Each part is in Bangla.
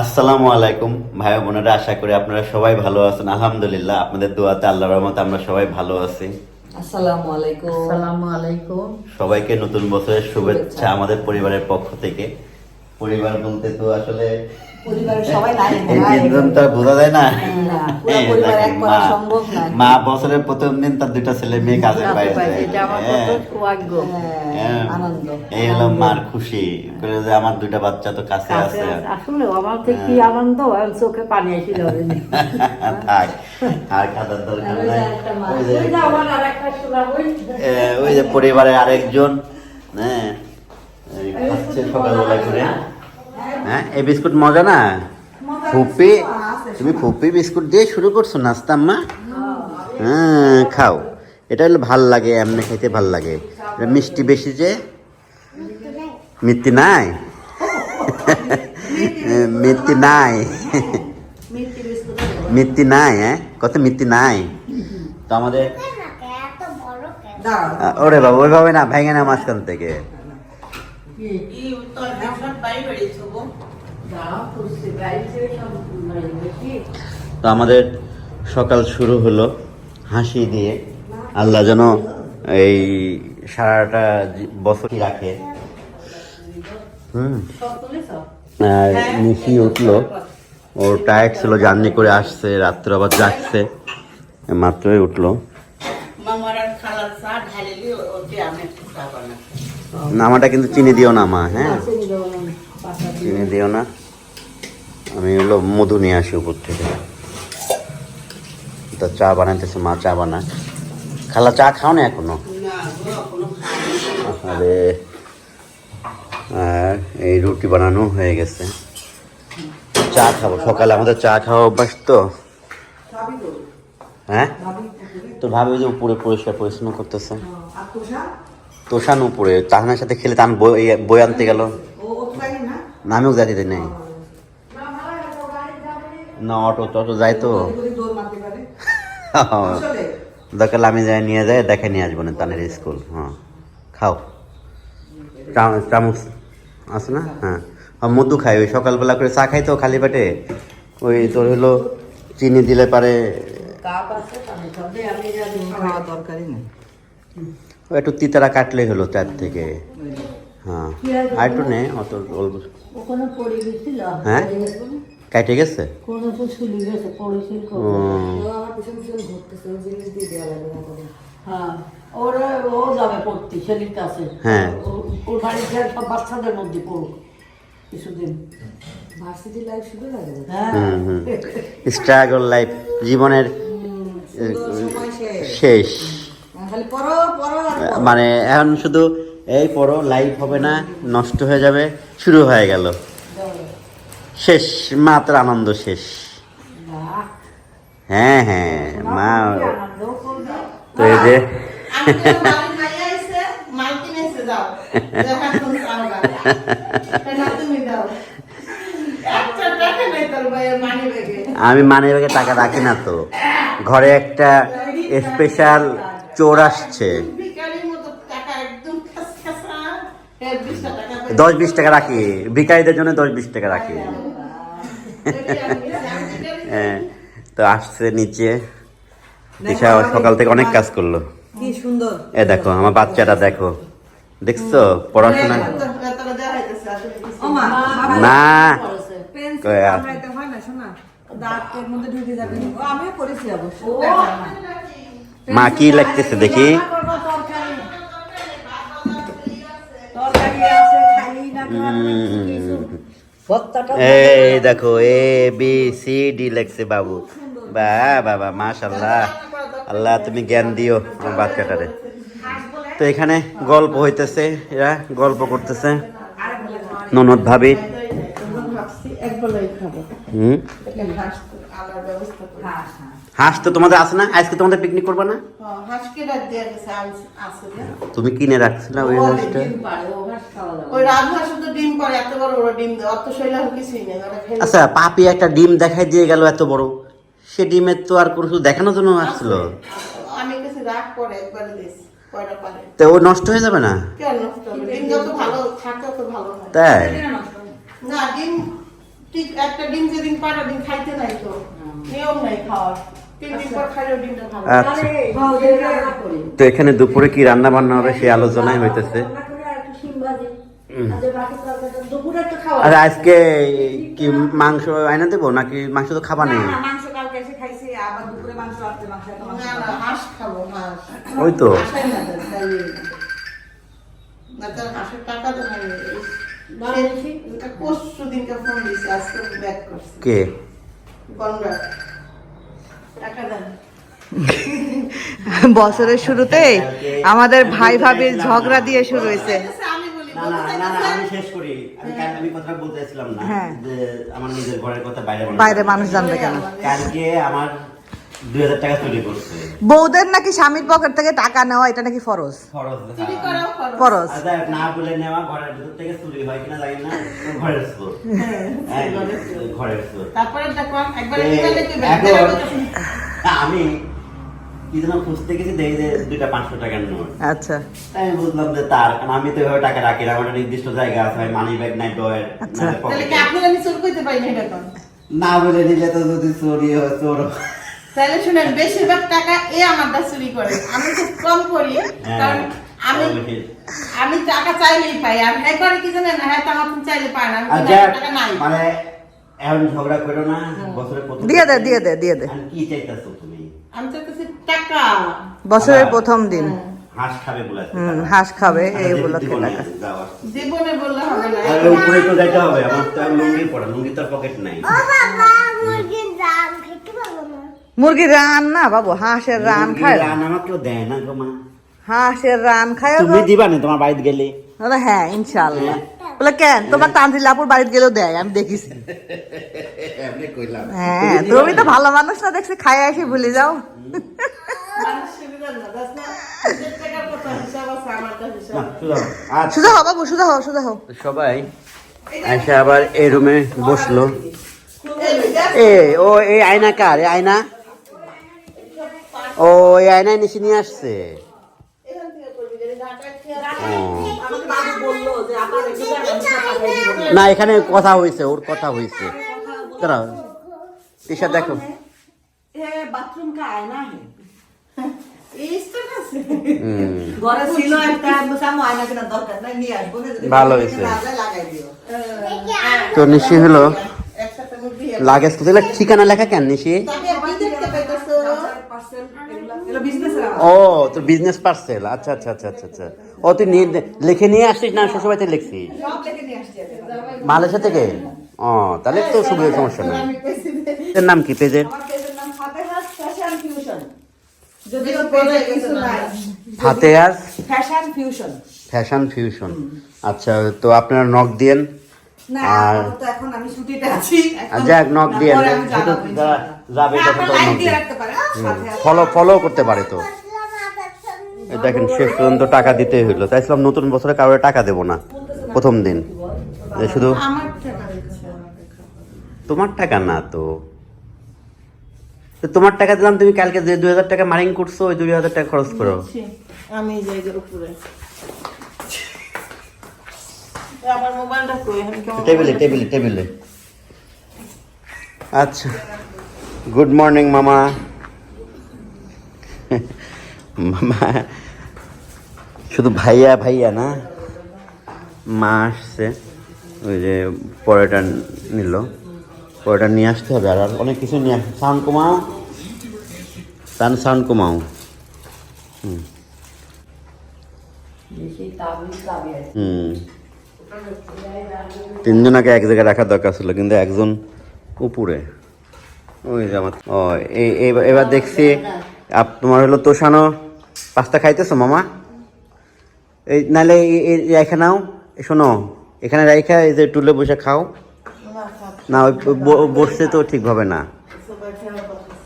আসসালামু আলাইকুম ভাই বোনেরা আশা করি আপনারা সবাই ভালো আছেন। আলহামদুলিল্লাহ আপনাদের দোয়াতে আল্লাহ রহমতে আমরা সবাই ভালো আছি। আসসালামু আলাইকুম। আসসালামু আলাইকুম। সবাইকে নতুন বছরের শুভেচ্ছা। আমাদের পরিবারের পক্ষ থেকে। পরিবার বলতে তো আসলে মা- বছরের প্রথম দিন তার দুটা ছেলে মেয়ে কাজে বাইরে হ্যাঁ। হ্যাঁ, হ্যাঁ। আনন্দ এই হলো মার খুশি। করে যে আমার দুইটা বাচ্চা তো কাছে আছে। আসলে আমার তো কি আনন্দ চোখে পানি থাক আর দরকার ওই যে নাই। ওই পরিবারের আরেকজন হ্যাঁ। খাচ্ছে সকালবেলা করে। হ্যাঁ এই বিস্কুট মজা না? ফুপি তুমি ফুপি বিস্কুট দিয়ে শুরু করছ নাস্তা আম্মা হ্যাঁ খাও। এটা হলে ভালো লাগে এমনি খাইতে ভালো লাগে। মিষ্টি বেশি যে? মিষ্টি নাই। মিষ্টি নাই? মিষ্টি নাই। হ্যাঁ? কত মিষ্টি নাই? তো আমাদের ওরে বাবা ওইভাবে না ভেঙে না মাঝখান থেকে। তো আমাদের সকাল শুরু হলো হাসি দিয়ে। আল্লাহ যেন এই সারাটা বছরই রাখে। হুম। সব তুলেছো? আর নিশি উঠল। ওর টায়ার্ড ছিল জার্নি করে আসছে রাত্র আবার যাচ্ছে। মাত্রই উঠল। নামাটা কিন্তু চিনি দিও না মা হ্যাঁ? চিনি দিও না। আমি হলো মধু নিয়ে আসি উপর থেকে। তো চা বানাইতেছে মা চা বানা খালা চা খাও না এখনও আরে আর এই রুটি বানানো হয়ে গেছে। চা খাব সকালে আমাদের চা খাওয়া অভ্যাস তো। হ্যাঁ? তো ভাবি যে উপরে পরিষ্কার পরিচ্ছন্ন করতেছে? তোষান উপরে তাহানের সাথে খেলে তান বই আনতে গেল। ও ও তো জানি না? না আমিও যাইতে দেয় নাই। না অটো টটো যাই তো? দরকার আমি যাই নিয়ে যাই দেখে নিয়ে আসব না তানের স্কুল। হ্যাঁ খাও। চাম- চামচ আছে না? হ্যাঁ। মধু খাই ওই সকালবেলা করে চা খাই তো খালি পেটে। ওই তোর হলো চিনি দিলে পারে একটু তিতারা কাটলেই হলো তার থেকে। হ্যাঁ। আর একটু নে অত হ্যাঁ? কাটে গেছে? গেছে। হ্যাঁ। ওরা ও যাবে পড়তে সেলির কাছে। হ্যাঁ। ওর বাড়িতে সব বাচ্চাদের মধ্যে পড়ুক কিছুদিন। ভার্সিটি লাইফ শুরু লাগে না? হ্যাঁ। স্ট্রাগল লাইফ জীবনের শেষ। মানে এখন শুধু এই পড়ো লাইফ হবে না নষ্ট হয়ে যাবে শুরু হয়ে গেল। শেষ মাত্র আনন্দ শেষ। হ্যাঁ হ্যাঁ মা। তো এই যে আমি মানে ব্যাগে টাকা রাখি না তো। ঘরে একটা স্পেশাল চোর আসছে। দশ বিশ টাকা রাখি। ভিকারিদের জন্য দশ বিশ টাকা রাখি। হ্যাঁ তো আসছে নিচে। দিশা সকাল থেকে অনেক কাজ করল। এ দেখো আমার বাচ্চাটা দেখো। দেখছ? পড়াশোনা? না হয়। দাঁতের মধ্যে ঢুকে যাবে। ও, আমিও করেছি অবশ্য। মা কি লাগতেছে দেখি। এই দেখো এ বি সি ডি লেখছে বাবু। বা বাবা মাশাল্লাহ আল্লাহ তুমি জ্ঞান দিও আমার বাচ্চাটারে। তো এখানে গল্প হইতেছে এরা গল্প করতেছে। ননদ ভাবি। হুম? হাঁস তো তোমাদের আছে না? আজকে তোমাদের পিকনিক করবে না? তুমি কিনে রাখছিলে ওই হাঁসটা? ডিম পারে ও ঘাস খাওয়া যাবে ওই তো ডিম পারে এত বড় বড় ডিম দেয় অত কিছুই নেই আচ্ছা পাপি একটা ডিম দেখাই দিয়ে গেল এত বড়। সে ডিমের তো আর কোনো দেখানোর জন্য আসছিল আমি কাছে রাগ করে একবারে দিস তো ও নষ্ট হয়ে যাবে না? কেন নষ্ট হবে? ডিম যত ভালো থাকে তত ভালো হয়। তাই? না ডিম ঠিক একটা ডিম যেদিন পারো ডিম খাইতে নাই তো। নিয়ম নাই খাওয়ার। আচ্ছা। হ্যাঁ, করি। তো এখানে দুপুরে কি রান্না বান্না হবে সেই আলোচনাই হইতেছে। আর আজকে কি মাংস আইনা দেবো নাকি মাংস তো খাবা নেই? না, না, মাংস কালকে এসে খাইছি আবার দুপুরে মাংস আসছে মাংস এত মাংস না না হাঁস খাব হাঁস। ওই তো। হাঁসাই না তো, তাই। না তার হাঁসের টাকা তো নাই। না, বেশি? এটা পরশু দিনকে ফোন দিছে আজকে ব্যাক করছে। কে? বছরের শুরুতে আমাদের ভাই ভাবির ঝগড়া দিয়ে শুরু হয়েছে। আমি বলি না না না না আমি শেষ করি। আমি কাল- আমি কথা বলতে চাইছিলাম না হ্যাঁ। যে আমার নিজের ঘরের কথা বাইরে বাইরে মানুষ জানবে কেন? কালকে আমার দুই হাজার টাকা চুরি করছে। বউদের নাকি স্বামীর পকেট থেকে টাকা নেওয়া এটা নাকি ফরজ? ফরজ না। বলে নেওয়া ঘরের ভিতর থেকে চুরি হয় কিনা জানি না ঘরের চোর হ্যাঁ, ঘরের চোর তারপরে আমি কি যেন খুঁজতে গেছি দেখি যে দুইটা পাঁচশো টাকার নোট। আচ্ছা। তাই আমি বুঝলাম যে তার কারণ আমি তো এভাবে টাকা রাখি না আমার নির্দিষ্ট জায়গা আছে মানি ব্যাগ নাই ডয়ের আচ্ছা। তাহলে কি আপনারা আমি চোর করতে পারি না না বলে নিলে তো যদি চোরি হয় চোর তাহলে শুনেন বেশিরভাগ টাকা এ আমারটা চুরি করে। আমি খুব কম করি হ্যাঁ, কারণ আমি আমি টাকা চাইলেই পাই আর হ্যাঁ করে কি জানেন? না হ্যাঁ তো আমার তুমি চাইলে পায় না বলি, আমার টাকা নাই। মানে এখন ঝগড়া করো না বছরের প্রথম দিয়ে দে, দিয়ে দে, দিয়ে দে। কি চাইতেছো তুমি? আমি চাইতেছি টাকা। বছরের প্রথম দিন। হাঁস খাবে বলে হুম, হাঁস খাবে এই উপলক্ষে টাকা। জীবনে বললে হবে না। আর উপরে তো যাইতে হবে আমার তো লুঙ্গি পড়া লুঙ্গি তো পকেট নাই। মুরগির রান না বাবু হাঁসের রান খায় রান আমার কেউ দেয় না গো মা। হাঁসের রান খায় তুমি দিবা না তোমার বাড়িতে গেলে? হ্যাঁ ইনশাল্লাহ বলে কেন? তোমার তানজিল আপুর বাড়িতে গেলেও দেয় আমি দেখিছি। এমনি কইলাম। হ্যাঁ তুমি তো ভালো মানুষ না দেখছি খাই আসি ভুলে যাও। সুধা হও বাবু সুধা হও সুধা হও। সবাই এসে আবার এই রুমে বসল। এ ও এই আয়না কার? আয়না? ও এই আয়নায় নিচে নিয়ে আসছে। না এখানে কথা হয়েছে ওর কথা হয়েছে। দাঁড়াও তিশা দেখো। এ বাথরুম কা আয়না হে। এই স্টোন আছে। হুম। ঘরে ছিল একটা সামু আয়না কেনার দরকার নাই নিয়ে আসব। না যদি ভালো হয়েছে। তো নিশি হলো লাগেজ ঠিকানা লেখা কেন নিশি? ও তোর বিজনেস পার্সেল আচ্ছা আচ্ছা আচ্ছা আচ্ছা আচ্ছা। ও তুই নিয়ে লিখে নিয়ে আসছিস না? শ্বশুরবাড়িতে লিখছিস? সব লেখে নিয়ে আসছি আমি। মালয়েশিয়া থেকে? ও তাহলে তো সুবিধা সমস্যা নেই। এর নাম কি পেজের? আমার পেজের নাম ফাতেহাস ফ্যাশন ফিউশন। ফ্যাশন আচ্ছা তো আপনারা নক দিয়েন। আর- এখন আমি ছুটিতে আছি। যাক নক দিয়েন। যাবে হ্যাঁ। ফলো ফলো করতে পারে তো। এই দেখেন শেষ পর্যন্ত টাকা দিতেই হইল চাইছিলাম নতুন বছরে কারোর টাকা দেবো না। প্রথম দিন। যে শুধু আমার টাকা দিচ্ছে। তোমার টাকা না তো। তো তোমার টাকা দিলাম তুমি কালকে যে দুই হাজার টাকা মারিং করছ ওই দুই হাজার টাকা খরচ করো। আমি যাই উপরে। আমার মোবাইলটা কই? টেবিলে টেবিলে টেবিলে। আচ্ছা। গুড মর্নিং মামা মামা শুধু ভাইয়া ভাইয়া না মা আসছে। ওই যে পরোটা নিল। পরোটা নিয়ে আসতে হবে আর আর অনেক কিছু নিয়ে আসতে সাউন্ড কমাও সান সাউন্ড কমাও। তাবি হুম। তিনজনকে এক জায়গায় রাখার দরকার ছিল কিন্তু একজন উপরে। ওই যে আমার ও এবার দেখছি। আপ- তোমার হলো তোষানো। পাস্তা খাইতেছো, মামা? এই নাহলে রেখে নাও। শোনো, এখানে রেখে এই যে টুলে বসে খাও। না, ওই বসতে তো ঠিকভাবে না।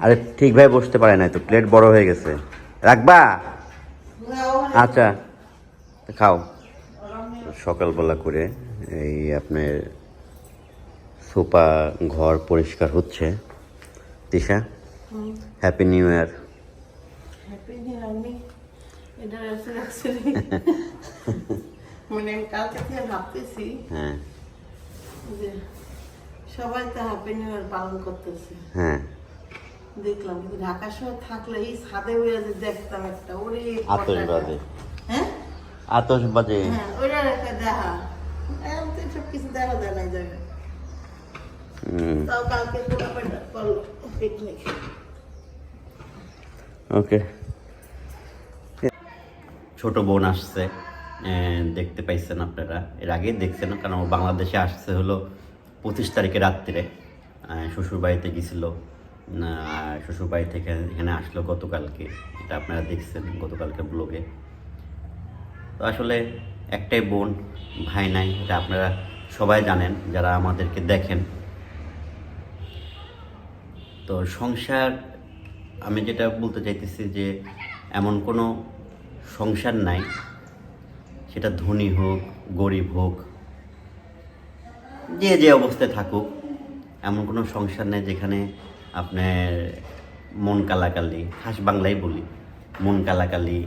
আরে ঠিকভাবে বসতে পারে না তো, প্লেট বড় হয়ে গেছে। রাখবা? আচ্ছা খাও। সকালবেলা করে এই আপনার সোফা ঘর পরিষ্কার হচ্ছে। তিশা হ্যাপি নিউ ইয়ার আমি এটা। মানে আমি থেকে ভাবতেছি হ্যাঁ যে সবাই তো হ্যাপি নিউ ইয়ার পালন করতেছে হ্যাঁ দেখলাম কিন্তু ঢাকা শহর থাকলে এই ছাদে উড়ে যে দেখতাম একটা ওরে আতশবাজি হ্যাঁ? আতশবাজি হ্যাঁ ওইটা একটা দেখা। এখন তো সব কিছু দেখা যায় না হুম ওকে ছোট বোন আসছে দেখতে পাইছেন আপনারা। এর আগে দেখছেন, কারণ ও বাংলাদেশে আসছে হলো পঁচিশ তারিখে রাত্রে। শ্বশুর বাড়িতে গেছিল শ্বশুর বাড়ি থেকে এখানে আসলো গতকালকে। এটা আপনারা দেখছেন গতকালকে ব্লগে। তো আসলে একটাই বোন, ভাই নাই, এটা আপনারা সবাই জানেন, যারা আমাদেরকে দেখেন। তো সংসার, আমি যেটা বলতে চাইতেছি যে এমন কোনো সংসার নাই। সেটা ধনী হোক, গরিব হোক, যে যে অবস্থায় থাকুক, এমন কোনো সংসার নেই যেখানে আপনার মন কালাকালি, খাস বাংলায় বলি, মন কালাকালি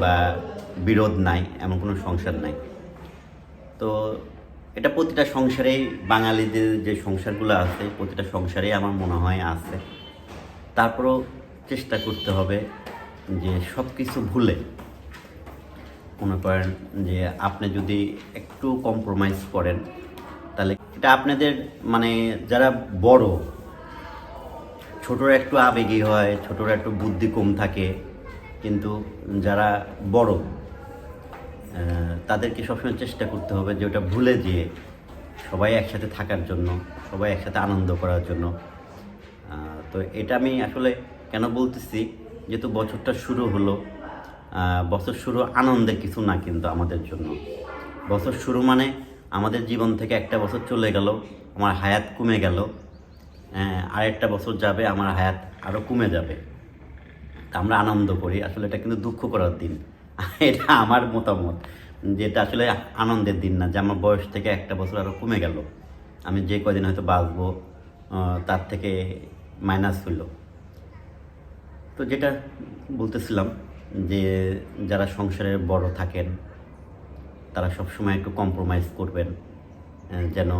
বা বিরোধ নাই, এমন কোনো সংসার নাই। তো এটা প্রতিটা সংসারেই বাঙালিদের যে সংসারগুলো আছে, প্রতিটা সংসারেই আমার মনে হয় আছে। তারপরেও চেষ্টা করতে হবে যে সব কিছু ভুলে। মনে করেন যে আপনি যদি একটু কম্প্রোমাইজ করেন, তাহলে এটা আপনাদের মানে যারা বড়, ছোটরা একটু আবেগী হয়, ছোটরা একটু বুদ্ধি কম থাকে, কিন্তু যারা বড় তাদেরকে সবসময় চেষ্টা করতে হবে যে ওটা ভুলে যেয়ে সবাই একসাথে থাকার জন্য, সবাই একসাথে আনন্দ করার জন্য। তো এটা আমি আসলে কেন বলতেছি, যেহেতু বছরটা শুরু হলো বছর শুরু আনন্দের কিছু না কিন্তু আমাদের জন্য। বছর শুরু মানে আমাদের জীবন থেকে একটা বছর চলে গেল, আমার হায়াত কমে গেল আর একটা বছর যাবে, আমার হায়াত আরও কমে যাবে। আমরা আনন্দ করি, আসলে এটা কিন্তু দুঃখ করার দিন। এটা আমার মতামত যে এটা আসলে আনন্দের দিন না, যে আমার বয়স থেকে একটা বছর আরও কমে গেল। আমি যে কদিন হয়তো বাঁচবো তার থেকে মাইনাস হইল। তো যেটা বলতেছিলাম, যে যারা সংসারে বড় থাকেন, তারা সবসময় একটু কম্প্রোমাইজ করবেন যেন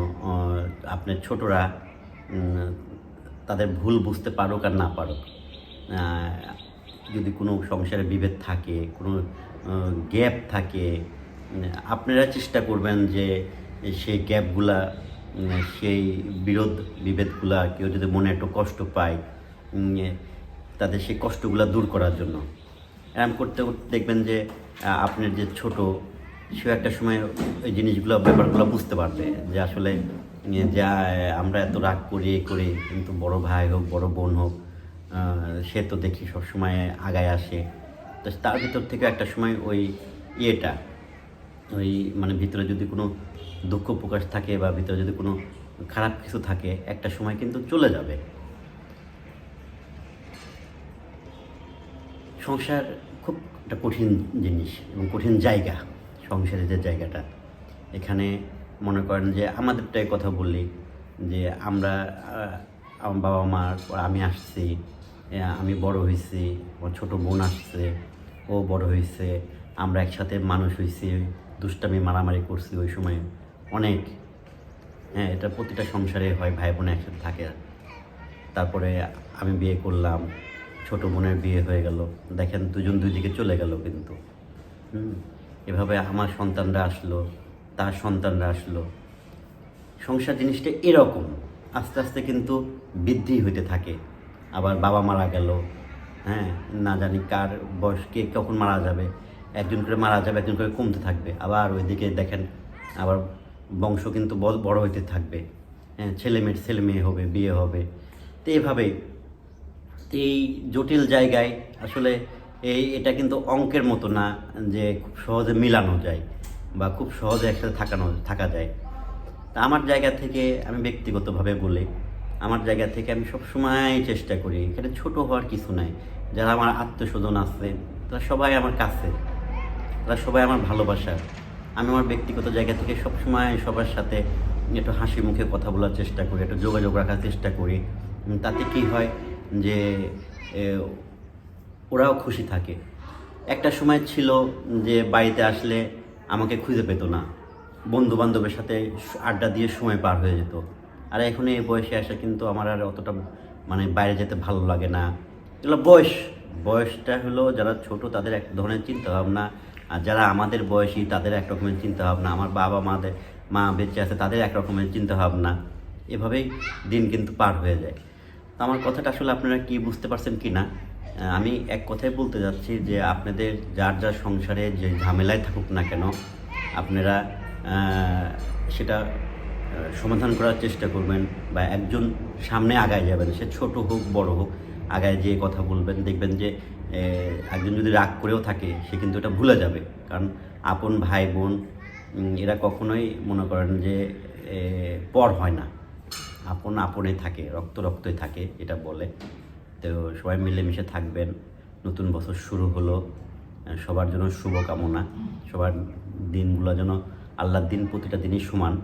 আপনার ছোটরা তাদের ভুল বুঝতে পারুক আর না পারুক। যদি কোনো সংসারে বিভেদ থাকে, কোনো গ্যাপ থাকে আপনারা চেষ্টা করবেন যে সেই গ্যাপগুলা সেই বিরোধ বিভেদগুলা কেউ যদি মনে একটু কষ্ট পায় তাদের সেই কষ্টগুলা দূর করার জন্য। এরম করতে করতে দেখবেন যে আপনার যে ছোট সেও একটা সময় এই জিনিসগুলো, ব্যাপারগুলো বুঝতে পারবে যে আসলে যা আমরা এত রাগ করি, এ করি, কিন্তু বড় ভাই হোক, বড় বোন হোক সে তো দেখি সবসময় আগায় আসে। তো তার ভিতর থেকে একটা সময় ওই ইয়েটা, ওই মানে ভিতরে যদি কোনো দুঃখ প্রকাশ থাকে বা ভিতরে যদি কোনো খারাপ কিছু থাকে, একটা সময় কিন্তু চলে যাবে। সংসার খুব একটা কঠিন জিনিস এবং কঠিন জায়গা, সংসারের যে জায়গাটা। এখানে মনে করেন যে আমাদেরটাই কথা বললি যে আমরা আমার বাবা মার আমি আসছি আমি বড় হয়েছি, আমার ছোটো বোন আসছে ও বড় হয়েছে, আমরা একসাথে মানুষ হয়েছি, দুষ্টামি, মারামারি করছি ওই সময়। অনেক। হ্যাঁ এটা প্রতিটা সংসারে হয় ভাই বোন একসাথে থাকে। তারপরে আমি বিয়ে করলাম, ছোট বোনের বিয়ে হয়ে গেল। দেখেন, দুজন দুই দিকে চলে গেল কিন্তু। হুম, এভাবে আমার সন্তানরা আসলো, তার সন্তানরা আসলো। সংসার জিনিসটা এরকম, আস্তে আস্তে কিন্তু বৃদ্ধি হইতে থাকে। আবার বাবা মারা গেল হ্যাঁ না জানি কার বয়স, কে কখন মারা যাবে, একজন করে মারা যাবে, একজন করে কমতে থাকবে। আবার ওইদিকে দেখেন, আবার বংশ কিন্তু বড়- হইতে থাকবে। হ্যাঁ ছেলে মেয়ের ছেলে মেয়ে হবে, বিয়ে হবে। তো এইভাবেই এই জটিল জায়গায় আসলে এই, এটা কিন্তু অঙ্কের মতো না যে খুব সহজে মিলানো যায় বা খুব সহজে একসাথে থাকানো, থাকা যায়। তা আমার জায়গা থেকে আমি ব্যক্তিগতভাবে বলি, আমার জায়গা থেকে আমি সবসময় চেষ্টা করি, এখানে ছোট হওয়ার কিছু নাই। যারা আমার আত্মস্বজন আছে, তারা সবাই আমার কাছে। তারা সবাই আমার ভালোবাসা। আমি আমার ব্যক্তিগত জায়গা থেকে সবসময় সবার সাথে একটু হাসি মুখে কথা বলার চেষ্টা করি, একটু যোগাযোগ রাখার চেষ্টা করি। তাতে কি হয় যে ওরাও খুশি থাকে। একটা সময় ছিল যে, বাড়িতে আসলে আমাকে খুঁজে পেতো না। বন্ধু বান্ধবের সাথে আড্ডা দিয়ে সময় পার হয়ে যেত। আর এখন এই বয়সে আসে কিন্তু আমার আর অতটা মানে বাইরে যেতে ভালো লাগে না। এগুলো বয়স। বয়সটা হলো যারা ছোট তাদের এক ধরনের চিন্তা ভাবনা আর যারা আমাদের বয়সী তাদের এক রকমের চিন্তা ভাবনা আমার বাবা মাদের, মা বেঁচে আছে তাদের এক রকমের চিন্তা ভাবনা এভাবেই দিন কিন্তু পার হয়ে যায়। তো আমার কথাটা আসলে আপনারা কি বুঝতে পারছেন কি না? আমি এক কথাই বলতে যাচ্ছি যে আপনাদের যার যার সংসারে যে ঝামেলায় থাকুক না কেন, আপনারা সেটা সমাধান করার চেষ্টা করবেন বা একজন সামনে আগায় যাবেন, সে ছোট হোক, বড় হোক। আগায় যেয়ে কথা বলবেন, দেখবেন যে একজন যদি রাগ করেও থাকে, সে কিন্তু এটা ভুলে যাবে। কারণ আপন ভাই, বোন এরা কখনোই মনে করেন যে পর হয় না। আপন আপনে থাকে, রক্ত রক্তই থাকে, এটা বলে। তো সবাই মিলেমিশে থাকবেন। নতুন বছর শুরু হলো। সবার জন্য শুভকামনা। সবার দিনগুলো যেন আল্লাহর দিন প্রতিটা দিনই সমান।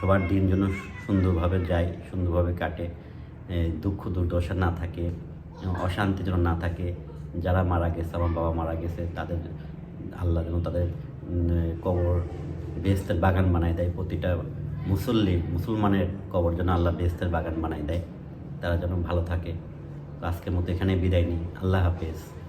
সবার দিন যেন সুন্দরভাবে যায়, সুন্দরভাবে কাটে। দুঃখ দুর্দশা না থাকে। অশান্তি যেন না থাকে, যারা মারা গেছে, আমার বাবা মারা গেছে, তাদের আল্লাহ যেন তাদের কবর, বেস্তের বাগান বানায় দেয়। প্রতিটা মুসল্লি, মুসলমানের কবর যেন আল্লাহ বেস্তের বাগান বানায় দেয়। তারা যেন ভালো থাকে। আজকের মতো এখানে বিদায় নিই। আল্লাহ হাফেজ।